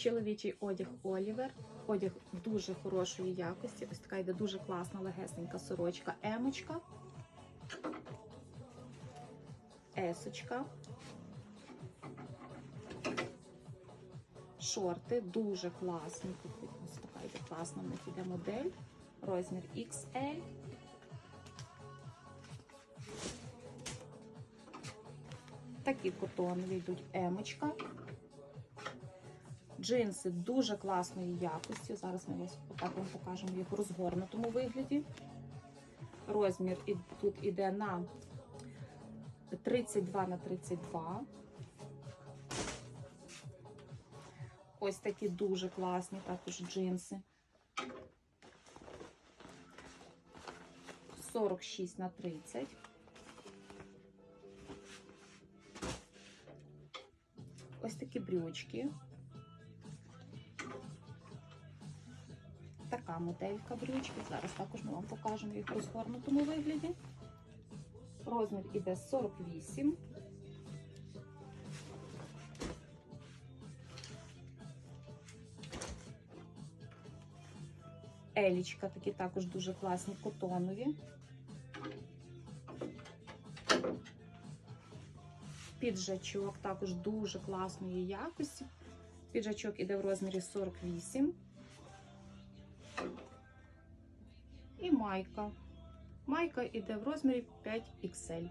Чоловічий одяг Олівер. Одяг дуже хорошої якості. Ось така йде дуже класна, легесенька сорочка. Емочка. Есочка. Шорти дуже класні. Ось така йде класна в них іде модель. Розмір XL. Такі котонові йдуть емочка. Джинси дуже класної якості. Зараз ми ось отак вам покажемо їх в розгорнутому вигляді. Розмір тут іде на 32 на 32. Ось такі дуже класні також джинси. 46 на 30. Ось такі брючки. Така моделька брючки. Зараз також ми вам покажемо їх в розгорнутому вигляді. Розмір іде 48. Елічка такі також дуже класні котонові. Піджачок також дуже класної якості. Піджачок іде в розмірі 48. Майка. Майка йде в розмірі 5XL.